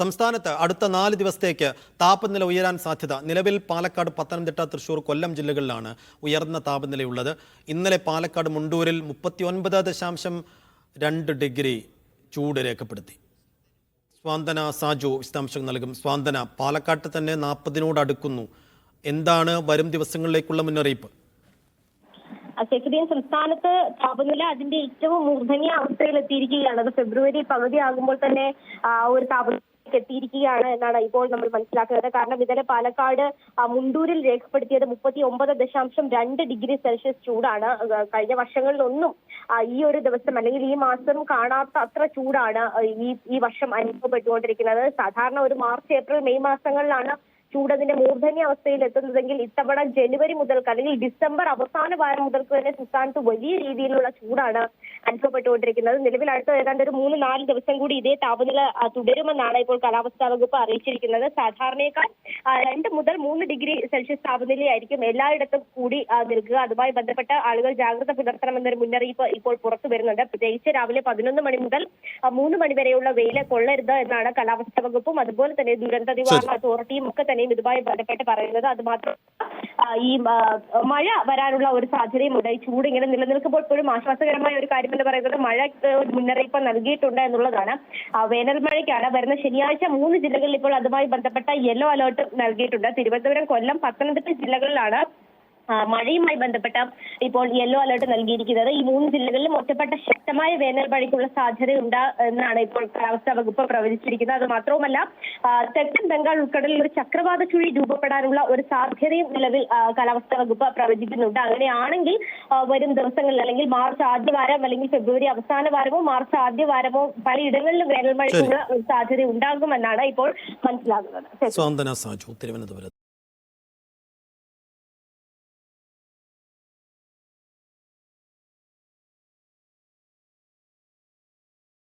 സംസ്ഥാനത്ത് അടുത്ത നാല് ദിവസത്തേക്ക് താപനില ഉയരാൻ സാധ്യത. നിലവിൽ പാലക്കാട് പത്തനംതിട്ട തൃശൂർ കൊല്ലം ജില്ലകളിലാണ് ഉയർന്ന താപനിലയുള്ളത്. ഇന്നലെ പാലക്കാട് മുണ്ടൂരിൽ മുപ്പത്തിയൊൻപത് ദശാംശം രണ്ട് ഡിഗ്രി ചൂട് രേഖപ്പെടുത്തി. സ്വാന്തന സാജു വിശദാംശം നൽകും. സ്വാന്തന പാലക്കാട്ട് തന്നെ നാൽപ്പതിനോട് അടുക്കുന്നു. എന്താണ് വരും ദിവസങ്ങളിലേക്കുള്ള മുന്നറിയിപ്പ്? സെക്രട്ടറിയൻ സംസ്ഥാനത്ത് താപനില അതിന്റെ ഏറ്റവും മൂർധന്യ അവസ്ഥയിൽ എത്തിയിരിക്കുകയാണ് അത് ഫെബ്രുവരി പകുതി ആകുമ്പോൾ തന്നെ ഒരു താപനിലയ്ക്ക് എത്തിയിരിക്കുകയാണ് എന്നാണ് ഇപ്പോൾ നമ്മൾ മനസ്സിലാക്കുന്നത്. കാരണം ഇന്നലെ പാലക്കാട് മുണ്ടൂരിൽ രേഖപ്പെടുത്തിയത് മുപ്പത്തി ഒമ്പത് ദശാംശം രണ്ട് ഡിഗ്രി സെൽഷ്യസ് ചൂടാണ്. കഴിഞ്ഞ വർഷങ്ങളിലൊന്നും ഈ ഒരു ദിവസം അല്ലെങ്കിൽ ഈ മാസം കാണാത്ത അത്ര ചൂടാണ് ഈ ഈ വർഷം അനുഭവപ്പെട്ടുകൊണ്ടിരിക്കുന്നത്. സാധാരണ ഒരു മാർച്ച് ഏപ്രിൽ മെയ് മാസങ്ങളിലാണ് ചൂടതിന്റെ മൂർധന്യ അവസ്ഥയിൽ എത്തുന്നതെങ്കിൽ ഇത്തവണ ജനുവരി മുതൽക്ക് അല്ലെങ്കിൽ ഡിസംബർ അവസാന വാരം മുതൽക്ക് തന്നെ സംസ്ഥാനത്ത് വലിയ രീതിയിലുള്ള ചൂടാണ് അനുഭവപ്പെട്ടുകൊണ്ടിരിക്കുന്നത്. നിലവിൽ അടുത്ത ഏതാണ്ട് ഒരു മൂന്ന് നാല് ദിവസം കൂടി ഇതേ താപനില തുടരുമെന്നാണ് ഇപ്പോൾ കാലാവസ്ഥാ വകുപ്പ് അറിയിച്ചിരിക്കുന്നത്. സാധാരണയേക്കാൾ രണ്ട് മുതൽ മൂന്ന് ഡിഗ്രി സെൽഷ്യസ് താപനിലയായിരിക്കും എല്ലായിടത്തും കൂടി നിൽക്കുക. അതുമായി ബന്ധപ്പെട്ട ആളുകൾ ജാഗ്രത പുലർത്തണമെന്നൊരു മുന്നറിയിപ്പ് ഇപ്പോൾ പുറത്തു വരുന്നുണ്ട്. പ്രത്യേകിച്ച് രാവിലെ പതിനൊന്ന് മണി മുതൽ മൂന്ന് മണി വരെയുള്ള വെയിൽ കൊള്ളരുത് എന്നാണ് കാലാവസ്ഥാ വകുപ്പും അതുപോലെ തന്നെ ദുരന്ത നിവാരണ അതോറിറ്റിയും ഒക്കെ തന്നെയും ഇതുമായി ബന്ധപ്പെട്ട് പറയുന്നത്. അത് മാത്രം ഈ മഴ വരാനുള്ള ഒരു സാധ്യതയുമുണ്ട് ഈ ചൂട് ഇങ്ങനെ നിലനിൽക്കുമ്പോൾ പോലും ആശ്വാസകരമായ ഒരു കാര്യം എന്ന് പറയുന്നത് മഴ മുന്നറിയിപ്പ് നൽകിയിട്ടുണ്ട് എന്നുള്ളതാണ്. വേനൽ മഴയ്ക്കാണ് വരുന്ന ശനിയാഴ്ച മൂന്ന് ജില്ലകളിൽ ഇപ്പോൾ അതുമായി ബന്ധപ്പെട്ട യെല്ലോ അലേർട്ട് നൽകിയിട്ടുണ്ട്. തിരുവനന്തപുരം കൊല്ലം പത്തനംതിട്ട ജില്ലകളിലാണ് മഴയുമായി ബന്ധപ്പെട്ട ഇപ്പോൾ യെല്ലോ അലേർട്ട് നൽകിയിരിക്കുന്നത്. ഈ മൂന്ന് ജില്ലകളിലും ഒറ്റപ്പെട്ട ശക്തമായ വേനൽ മഴയ്ക്കുള്ള സാധ്യതയുണ്ട് എന്നാണ് ഇപ്പോൾ കാലാവസ്ഥാ വകുപ്പ് പ്രവചിച്ചിരിക്കുന്നത്. അത് മാത്രവുമല്ല തെക്കൻ ബംഗാൾ ഉൾക്കടലിൽ ഒരു ചക്രവാത ചുഴി രൂപപ്പെടാനുള്ള ഒരു സാധ്യതയും നിലവിൽ കാലാവസ്ഥാ വകുപ്പ് പ്രവചിക്കുന്നുണ്ട്. അങ്ങനെയാണെങ്കിൽ വരും ദിവസങ്ങളിൽ അല്ലെങ്കിൽ മാർച്ച് ആദ്യ വാരം അല്ലെങ്കിൽ ഫെബ്രുവരി അവസാന വാരമോ മാർച്ച് ആദ്യ വാരമോ പലയിടങ്ങളിലും വേനൽ മഴയ്ക്കുള്ള സാധ്യത ഉണ്ടാകുമെന്നാണ് ഇപ്പോൾ മനസ്സിലാകുന്നത്. സാജു തിരുവനന്തപുരം